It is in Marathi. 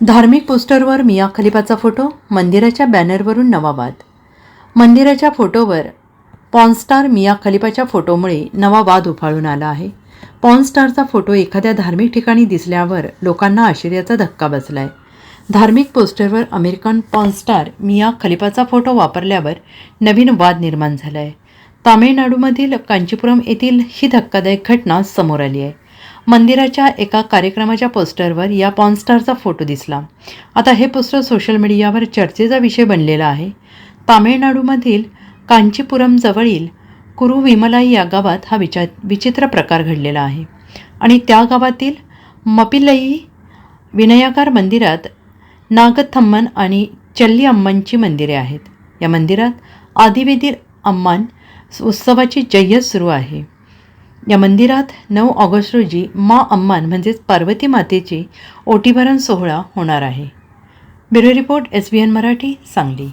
धार्मिक पोस्टरवर मिया खलिफाचा फोटो मंदिराच्या बॅनरवरून नवाबाद. मंदिराच्या फोटोवर पॉनस्टार मिया खलिफाच्या फोटोमुळे नवा वाद उफाळून आला आहे. पॉनस्टारचा फोटो एखाद्या धार्मिक ठिकाणी दिसल्यावर लोकांना आश्चर्याचा धक्का बसला आहे धार्मिक पोस्टरवर अमेरिकन पॉनस्टार मिया खलिफाचा फोटो वापरल्यावर नवीन वाद निर्माण झाला आहे तामिळनाडूमधील कांचीपुरम येथील ही धक्कादायक घटना समोर आली आहे. मंदिराच्या एका कार्यक्रमाच्या पोस्टरवर या पॉनस्टारचा फोटो दिसला. आता हे पोस्टर सोशल मीडियावर चर्चेचा विषय बनलेला आहे. तामिळनाडूमधील कांचीपुरमजवळील कुरुविमलाई या गावात हा विचा विचित्र प्रकार घडलेला आहे. आणि त्या गावातील मपिलई विनयाकार मंदिरात नागथम्मन आणि चल्ली अम्मांची मंदिरे आहेत. या मंदिरात आदिवेदी अम्मान उत्सवाची जय्यत सुरू आहे. या मंदिरात नऊ ऑगस्ट रोजी मा अम्मान म्हणजेच पार्वती मातेची ओटीभरण सोहळा होणार आहे. Bureau report S B N Marathi Sangli.